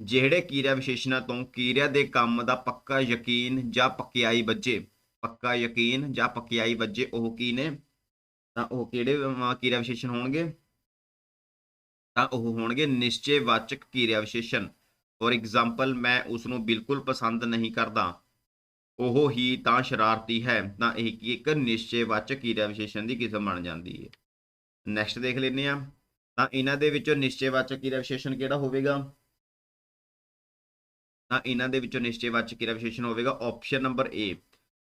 ਜਿਹੜੇ ਕਿਰਿਆ ਵਿਸ਼ੇਸ਼ਣਾਂ ਤੋਂ ਕਿਰਿਆ ਦੇ ਕੰਮ ਦਾ ਪੱਕਾ ਯਕੀਨ ਜਾਂ ਪੱਕਿਆਈ ਵੱਜੇ, ਪੱਕਾ ਯਕੀਨ ਜਾਂ ਪੱਕਿਆਈ ਵੱਜੇ ਉਹ ਕੀ ਨੇ? ਤਾਂ ਉਹ ਕਿਹੜੇ ਕਿਰਿਆ ਵਿਸ਼ੇਸ਼ਣ ਹੋਣਗੇ? ਤਾਂ ਉਹ ਹੋਣਗੇ ਨਿਸ਼ਚੈਵਾਚਕ ਕਿਰਿਆ ਵਿਸ਼ੇਸ਼ਣ। ਫੋਰ ਐਗਜ਼ਾਮਪਲ ਮੈਂ ਉਸ ਨੂੰ ਬਿਲਕੁਲ ਪਸੰਦ ਨਹੀਂ ਕਰਦਾ। ਉਹ ਹੀ ਤਾਂ ਸ਼ਰਾਰਤੀ ਹੈ। ਤਾਂ ਇਹ ਕੀ ਇੱਕ ਨਿਸ਼ਚੈਵਾਚਕ ਕਿਰਿਆ ਵਿਸ਼ੇਸ਼ਣ ਦੀ ਕਿਸਮ ਬਣ ਜਾਂਦੀ ਹੈ। ਨੈਕਸਟ ਦੇਖ ਲੈਂਦੇ ਆ ਤਾਂ ਇਹਨਾਂ ਦੇ ਵਿੱਚੋਂ ਨਿਸ਼ਚੈਵਾਚਕ ਕਿਰਿਆ ਵਿਸ਼ੇਸ਼ਣ ਕਿਹੜਾ ਹੋਵੇਗਾ? ਤਾਂ ਇਹਨਾਂ ਦੇ ਵਿੱਚੋਂ ਨਿਸ਼ਚੈਵਾਚਕ ਕਿਰਿਆ ਵਿਸ਼ੇਸ਼ਣ ਹੋਵੇਗਾ? ਆਪਸ਼ਨ ਨੰਬਰ ਏ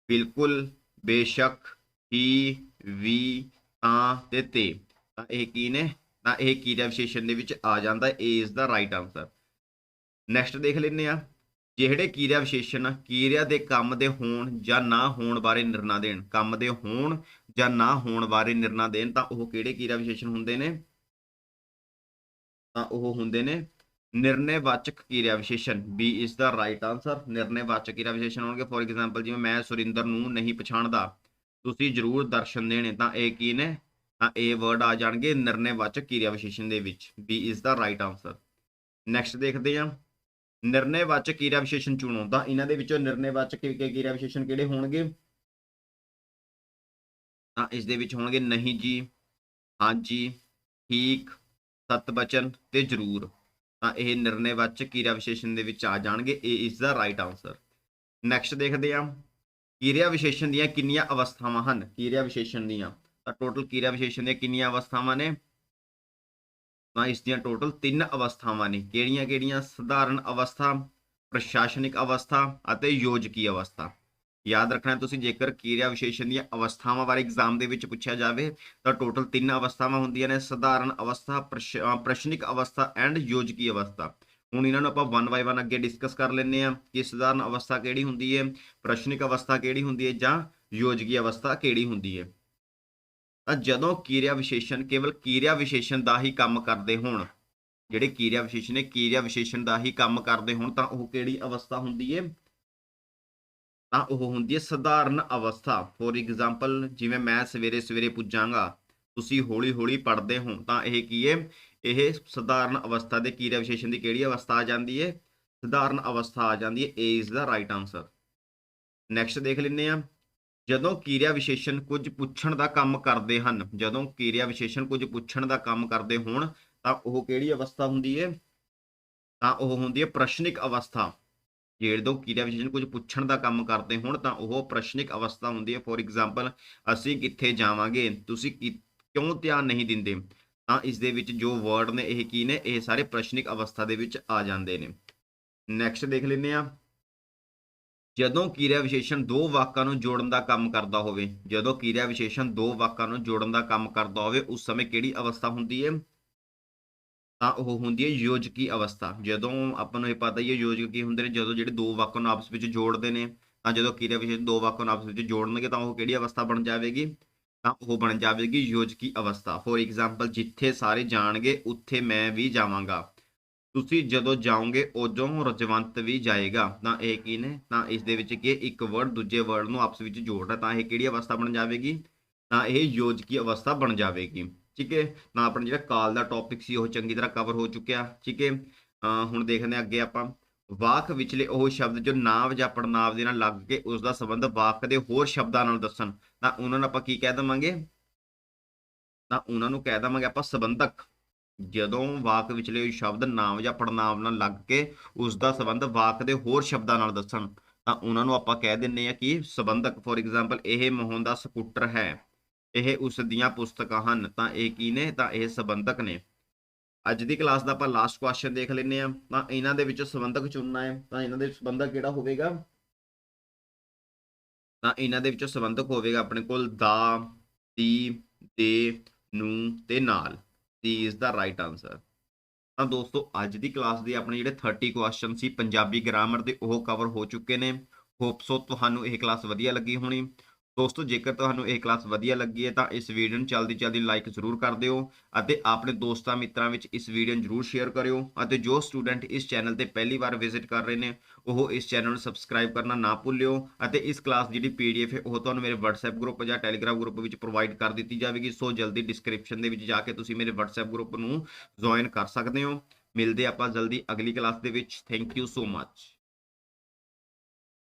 ਬਿਲਕੁਲ, ਬੇਸ਼ੱਕ, ਹੀ, ਵੀ, ਤਾਂ ਤੇ ਤੇ। ਤਾਂ ਇਹ ਕੀ ਨੇ? ਤਾਂ ਇਹ ਕਿਰਿਆ ਵਿਸ਼ੇਸ਼ਣ ਦੇ ਵਿੱਚ ਆ ਜਾਂਦਾ? ਹੈ A the right answer next ਦੇਖ ਲੈਂਦੇ ਆ ਜਿਹੜੇ ਕਿਰਿਆ ਵਿਸ਼ੇਸ਼ਣ ਕਿਰਿਆ ਦੇ ਕੰਮ ਦੇ ਹੋਣ ਜਾਂ ਨਾ ਹੋਣ ਬਾਰੇ ਨਿਰਣਾ ਦੇਣ। ਕੰਮ ਦੇ ਹੋਣ ਜਾਂ ਨਾ ਹੋਣ ਬਾਰੇ ਨਿਰਣਾ ਦੇਣ, ਤਾਂ ਉਹ ਕਿਹੜੇ ਕਿਰਿਆ ਵਿਸ਼ੇਸ਼ਣ ਹੁੰਦੇ ਨੇ? ਤਾਂ ਉਹ ਹੁੰਦੇ ਨੇ ਨਿਰਣੈਵਾਚਕ ਕਿਰਿਆ ਵਿਸ਼ੇਸ਼ਣ B is the right answer ਨਿਰਣੈਵਾਚਕ ਕਿਰਿਆ ਵਿਸ਼ੇਸ਼ਣ ਹੋਣਗੇ। ਫੋਰ ਐਗਜ਼ਾਮਪਲ ਜਿਵੇਂ ਮੈਂ ਸੁਰਿੰਦਰ ਨੂੰ ਨਹੀਂ ਪਛਾਣਦਾ, ਤੁਸੀਂ ਜ਼ਰੂਰ ਦਰਸ਼ਨ ਦੇਣੇ, ਤਾਂ ਇਹ ਕੀ ਨੇ? ਤਾਂ ਇਹ ਵਰਡ ਆ ਜਾਣਗੇ ਨਿਰਣੈਵਾਚਕ ਕਿਰਿਆ ਵਿਸ਼ੇਸ਼ਣ ਦੇ ਵਿੱਚ। B is the right answer next ਦੇਖਦੇ ਹਾਂ। ਨਿਰਣੈਵਾਚਕ ਕਿਰਿਆ ਵਿਸ਼ੇਸ਼ਣ ਚੁਣੋ। ਤਾਂ ਇਹਨਾਂ ਦੇ ਵਿੱਚੋਂ ਨਿਰਣੈਵਾਚਕ ਕਿਰਿਆ ਵਿਸ਼ੇਸ਼ਣ ਕਿਹੜੇ ਹੋਣਗੇ? ਤਾਂ ਇਸ ਦੇ ਵਿੱਚ ਹੋਣਗੇ ਨਹੀਂ ਜੀ, ਹਾਂਜੀ, ਠੀਕ ਸਤ ਬਚਨ ਤੇ ਜ਼ਰੂਰ। ਤਾਂ ਇਹ ਨਿਰਣੈਵਾਚਕ ਕਿਰਿਆ ਵਿਸ਼ੇਸ਼ਣ ਦੇ ਵਿੱਚ ਆ ਜਾਣਗੇ। ਇਹ is the right answer next ਦੇਖਦੇ ਹਾਂ। ਕਿਰਿਆ ਵਿਸ਼ੇਸ਼ਣ ਦੀਆਂ ਕਿੰਨੀਆਂ ਅਵਸਥਾਵਾਂ ਹਨ? ਕਿਰਿਆ ਵਿਸ਼ੇਸ਼ਣ ਦੀਆਂ। ਤਾਂ ਟੋਟਲ ਕਿਰਿਆ ਵਿਸ਼ੇਸ਼ਣ ਦੀਆਂ ਕਿੰਨੀਆਂ ਅਵਸਥਾਵਾਂ ਨੇ? ਤਾਂ ਇਸ ਦੀਆਂ ਟੋਟਲ ਤਿੰਨ ਅਵਸਥਾਵਾਂ ਨੇ। ਕਿਹੜੀਆਂ ਕਿਹੜੀਆਂ ਸਧਾਰਨ ਅਵਸਥਾ, ਪ੍ਰਸ਼ਾਸਨਿਕ ਅਵਸਥਾ ਅਤੇ ਯੋਜਕੀ ਅਵਸਥਾ। ਯਾਦ ਰੱਖਣਾ ਤੁਸੀਂ, ਜੇਕਰ ਕਿਰਿਆ ਵਿਸ਼ੇਸ਼ਣ ਦੀਆਂ ਅਵਸਥਾਵਾਂ ਬਾਰੇ ਐਗਜ਼ਾਮ ਦੇ ਵਿੱਚ ਪੁੱਛਿਆ ਜਾਵੇ, ਤਾਂ ਟੋਟਲ ਤਿੰਨ ਅਵਸਥਾਵਾਂ ਹੁੰਦੀਆਂ ਨੇ, ਸਧਾਰਨ ਅਵਸਥਾ, ਪ੍ਰਸ਼- ਅਹ ਪ੍ਰਸ਼ਨਿਕ ਅਵਸਥਾ ਐਂਡ ਯੋਜਕੀ ਅਵਸਥਾ। ਹੁਣ ਇਹਨਾਂ ਨੂੰ ਆਪਾਂ ਵਨ ਬਾਈ ਵਨ ਅੱਗੇ ਡਿਸਕਸ ਕਰ ਲੈਂਦੇ ਆ ਕਿ ਸਧਾਰਨ ਅਵਸਥਾ ਕਿਹੜੀ ਹੁੰਦੀ ਹੈ, ਪ੍ਰਸ਼ਨਿਕ ਅਵਸਥਾ ਕਿਹੜੀ ਹੁੰਦੀ ਹੈ ਜਾਂ ਯੋਜਕੀ ਅਵਸਥਾ ਕਿਹੜੀ ਹੁੰਦੀ ਹੈ। ਤਾਂ ਜਦੋਂ ਕਿਰਿਆ ਵਿਸ਼ੇਸ਼ਣ ਕੇਵਲ ਕਿਰਿਆ ਵਿਸ਼ੇਸ਼ਣ ਦਾ ਹੀ ਕੰਮ ਕਰਦੇ ਹੋਣ, ਜਿਹੜੇ ਕਿਰਿਆ ਵਿਸ਼ੇਸ਼ਣ ਨੇ ਕਿਰਿਆ ਵਿਸ਼ੇਸ਼ਣ ਦਾ ਹੀ ਕੰਮ ਕਰਦੇ ਹੋਣ, ਤਾਂ ਉਹ ਕਿਹੜੀ ਅਵਸਥਾ ਹੁੰਦੀ ਹੈ? ਤਾਂ ਉਹ ਹੁੰਦੀ ਹੈ ਸਧਾਰਨ ਅਵਸਥਾ। ਫੋਰ ਐਗਜ਼ਾਮਪਲ ਜਿਵੇਂ ਮੈਂ ਸਵੇਰੇ ਸਵੇਰੇ ਪੁੱਜਾਂਗਾ, ਤੁਸੀਂ ਹੌਲੀ ਹੌਲੀ ਪੜ੍ਹਦੇ ਹੋ, ਤਾਂ ਇਹ ਕੀ ਹੈ? ਇਹ ਸਧਾਰਨ ਅਵਸਥਾ ਦੇ ਕਿਰਿਆ ਵਿਸ਼ੇਸ਼ਣ ਦੀ ਕਿਹੜੀ ਅਵਸਥਾ ਆ ਜਾਂਦੀ ਹੈ? ਸਧਾਰਨ ਅਵਸਥਾ ਆ ਜਾਂਦੀ ਹੈ A is the right answer next ਦੇਖ ਲੈਂਦੇ ਆ ਜਦੋਂ ਕਿਰਿਆ ਵਿਸ਼ੇਸ਼ਣ ਕੁਝ ਪੁੱਛਣ ਦਾ ਕੰਮ ਕਰਦੇ ਹਨ, ਜਦੋਂ ਕਿਰਿਆ ਵਿਸ਼ੇਸ਼ਣ ਕੁਝ ਪੁੱਛਣ ਦਾ ਕੰਮ ਕਰਦੇ ਹੋਣ, ਤਾਂ ਉਹ ਕਿਹੜੀ ਅਵਸਥਾ ਹੁੰਦੀ ਹੈ? ਤਾਂ ਉਹ ਹੁੰਦੀ ਹੈ ਪ੍ਰਸ਼ਨਿਕ ਅਵਸਥਾ। ਜਦੋਂ ਕਿਰਿਆ ਵਿਸ਼ੇਸ਼ਣ ਕੁਝ ਪੁੱਛਣ ਦਾ ਕੰਮ ਕਰਦੇ ਹੋਣ ਤਾਂ ਉਹ ਪ੍ਰਸ਼ਨਿਕ ਅਵਸਥਾ ਹੁੰਦੀ ਹੈ। ਫੋਰ ਐਗਜ਼ਾਮਪਲ ਅਸੀਂ ਕਿੱਥੇ ਜਾਵਾਂਗੇ? ਤੁਸੀਂ ਕਿ- ਕਿਉਂ ਧਿਆਨ ਨਹੀਂ ਦਿੰਦੇ? ਤਾਂ ਇਸ ਦੇ ਵਿੱਚ ਜੋ ਵਰਡ ਨੇ, ਇਹ ਕੀ ਨੇ? ਇਹ ਸਾਰੇ ਪ੍ਰਸ਼ਨਿਕ ਅਵਸਥਾ ਦੇ ਵਿੱਚ ਆ ਜਾਂਦੇ ਨੇ। ਨੈਕਸਟ ਦੇਖ ਲੈਂਦੇ ਆ ਜਦੋਂ ਕਿਰਿਆ ਵਿਸ਼ੇਸ਼ਣ ਦੋ ਵਾਕਾਂ ਨੂੰ ਜੋੜਨ ਦਾ ਕੰਮ ਕਰਦਾ ਹੋਵੇ, ਜਦੋਂ ਕਿਰਿਆ ਵਿਸ਼ੇਸ਼ਣ ਦੋ ਵਾਕਾਂ ਨੂੰ ਜੋੜਨ ਦਾ ਕੰਮ ਕਰਦਾ ਹੋਵੇ, ਉਸ ਸਮੇਂ ਕਿਹੜੀ ਅਵਸਥਾ ਹੁੰਦੀ ਹੈ? ਤਾਂ ਉਹ ਹੁੰਦੀ ਹੈ ਯੋਜਕੀ ਅਵਸਥਾ। ਜਦੋਂ ਆਪਾਂ ਨੂੰ ਇਹ ਪਤਾ ਹੀ ਹੈ ਯੋਜਕ ਕੀ ਹੁੰਦੇ ਨੇ, ਜਦੋਂ ਜਿਹੜੇ ਦੋ ਵਾਕਾਂ ਨੂੰ ਆਪਸ ਵਿੱਚ ਜੋੜਦੇ ਨੇ, ਤਾਂ ਜਦੋਂ ਕਿਰਿਆ ਵਿਸ਼ੇਸ਼ਣ ਦੋ ਵਾਕਾਂ ਨੂੰ ਆਪਸ ਵਿੱਚ ਜੋੜਨਗੇ, ਤਾਂ ਉਹ ਕਿਹੜੀ ਅਵਸਥਾ ਬਣ ਜਾਵੇਗੀ? ਤਾਂ ਉਹ ਬਣ ਜਾਵੇਗੀ ਯੋਜਕੀ ਅਵਸਥਾ। ਫੋਰ ਐਗਜ਼ਾਮਪਲ ਜਿੱਥੇ ਸਾਰੇ ਜਾਣਗੇ, ਉੱਥੇ ਮੈਂ ਵੀ ਜਾਵਾਂਗਾ। ਤੁਸੀਂ ਜਦੋਂ ਜਾਓਗੇ, ਉਦੋਂ ਰਜਵੰਤ ਵੀ ਜਾਏਗਾ। ਤਾਂ ਇਹ ਕੀ ਨੇ? ਤਾਂ ਇਸ ਦੇ ਵਿੱਚ ਕੀ ਇੱਕ ਵਰਡ ਦੂਜੇ ਵਰਡ ਨੂੰ ਆਪਸ ਵਿੱਚ ਜੋੜਦਾ ਤਾਂ ਇਹ ਕਿਹੜੀ ਅਵਸਥਾ ਬਣ ਜਾਵੇਗੀ? ਤਾਂ ਇਹ ਯੋਜਕੀ ਅਵਸਥਾ ਬਣ ਜਾਵੇਗੀ। ਠੀਕ ਹੈ? ਤਾਂ ਆਪਣਾ ਜਿਹੜਾ ਕਾਲ ਦਾ ਟੌਪਿਕ ਸੀ, ਉਹ ਚੰਗੀ ਤਰ੍ਹਾਂ ਕਵਰ ਹੋ ਚੁੱਕਿਆ, ਠੀਕ ਹੈ? ਹੁਣ ਦੇਖਦੇ ਹਾਂ ਅੱਗੇ ਆਪਾਂ। ਵਾਕ ਵਿਚਲੇ ਉਹ ਸ਼ਬਦ ਜੋ ਨਾਂਵ ਜਾਂ ਪੜਨਾਵ ਦੇ ਨਾਲ ਲੱਗ ਕੇ ਉਸ ਦਾ ਸੰਬੰਧ ਵਾਕ ਦੇ ਹੋਰ ਸ਼ਬਦਾਂ ਨਾਲ ਦੱਸਣ। ਤਾਂ ਉਹਨਾਂ ਨੂੰ ਆਪਾਂ ਕੀ ਕਹਿ ਦਵਾਂਗੇ? ਤਾਂ ਉਹਨਾਂ ਨੂੰ ਕਹਿ ਦਵਾਂਗੇ ਆਪਾਂ ਸੰਬੰਧਕ। ਜਦੋਂ ਵਾਕ ਵਿਚਲੇ ਸ਼ਬਦ ਨਾਮ ਜਾਂ ਪੜਨਾਵ ਨਾਲ ਲੱਗ ਕੇ ਉਸ ਦਾ ਸੰਬੰਧ ਵਾਕ ਦੇ ਹੋਰ ਸ਼ਬਦਾਂ ਨਾਲ ਦੱਸਣ, ਤਾਂ ਉਹਨਾਂ ਨੂੰ ਆਪਾਂ ਕਹਿ ਦਿੰਨੇ ਆ ਕਿ ਸੰਬੰਧਕ। ਫੋਰ ਐਗਜ਼ਾਮਪਲ ਇਹ ਮੋਹਨ ਦਾ ਸਕੂਟਰ ਹੈ। ਇਹ ਉਸ ਦੀਆਂ ਪੁਸਤਕਾਂ ਹਨ। ਤਾਂ ਇਹ ਕੀ ਨੇ? ਤਾਂ ਇਹ ਸੰਬੰਧਕ ਨੇ। ਅੱਜ ਦੀ ਕਲਾਸ ਦਾ ਆਪਾਂ ਲਾਸਟ ਕੁਐਸਚਨ ਦੇਖ ਲੈਂਦੇ ਆ ਤਾਂ ਇਹਨਾਂ ਦੇ ਵਿੱਚੋਂ ਸੰਬੰਧਕ ਚੁਣਨਾ ਹੈ। ਤਾਂ ਇਹਨਾਂ ਦੇ ਵਿੱਚ ਸੰਬੰਧਕ ਕਿਹੜਾ ਹੋਵੇਗਾ? ਤਾਂ ਇਹਨਾਂ ਦੇ ਵਿੱਚੋਂ ਸੰਬੰਧਕ ਹੋਵੇਗਾ ਆਪਣੇ ਕੋਲ ਦਾ, ਦੀ, ਦੇ, ਨੂੰ ਤੇ ਨਾਲ। D is the right answer ਤਾਂ ਦੋਸਤੋ, ਅੱਜ ਦੀ ਕਲਾਸ ਦੇ ਆਪਣੇ ਜਿਹੜੇ 30 ਕੁਐਸਚਨ ਸੀ ਪੰਜਾਬੀ ਗ੍ਰਾਮਰ ਦੇ ਉਹ ਕਵਰ ਹੋ ਚੁੱਕੇ ਨੇ। ਹੋਪ ਸੋ ਤੁਹਾਨੂੰ ਇਹ ਕਲਾਸ ਵਧੀਆ ਲੱਗੀ ਹੋਣੀ। ਦੋਸਤੋ, ਜੇਕਰ ਤੁਹਾਨੂੰ ਇਹ ਕਲਾਸ ਵਧੀਆ ਲੱਗੀ ਹੈ, ਤਾਂ ਇਸ ਵੀਡੀਓ ਨੂੰ ਜਲਦੀ ਜਲਦੀ ਲਾਈਕ ਜ਼ਰੂਰ ਕਰ ਦਿਓ ਅਤੇ ਆਪਣੇ ਦੋਸਤਾਂ ਮਿੱਤਰਾਂ ਵਿੱਚ ਇਸ ਵੀਡੀਓ ਨੂੰ ਜ਼ਰੂਰ ਸ਼ੇਅਰ ਕਰਿਓ ਅਤੇ ਜੋ ਸਟੂਡੈਂਟ ਇਸ ਚੈਨਲ ਤੇ ਪਹਿਲੀ ਵਾਰ ਵਿਜ਼ਿਟ ਕਰ ਰਹੇ ਨੇ, ਉਹ ਇਸ ਚੈਨਲ ਨੂੰ ਸਬਸਕ੍ਰਾਈਬ ਕਰਨਾ ਨਾ ਭੁੱਲਿਓ ਅਤੇ ਇਸ ਕਲਾਸ ਦੀ ਜਿਹੜੀ ਪੀਡੀਐਫ ਹੈ, ਉਹ ਤੁਹਾਨੂੰ ਮੇਰੇ WhatsApp ਗਰੁੱਪ ਜਾਂ Telegram ਗਰੁੱਪ ਵਿੱਚ ਪ੍ਰੋਵਾਈਡ ਕਰ ਦਿੱਤੀ ਜਾਵੇਗੀ। ਸੋ ਜਲਦੀ ਡਿਸਕ੍ਰਿਪਸ਼ਨ ਦੇ ਵਿੱਚ ਜਾ ਕੇ ਤੁਸੀਂ ਮੇਰੇ WhatsApp ਗਰੁੱਪ ਨੂੰ ਜੁਆਇਨ ਕਰ ਸਕਦੇ ਹੋ। ਮਿਲਦੇ ਆਪਾਂ ਜਲਦੀ ਅਗਲੀ ਕਲਾਸ ਦੇ ਵਿੱਚ। Thank you so much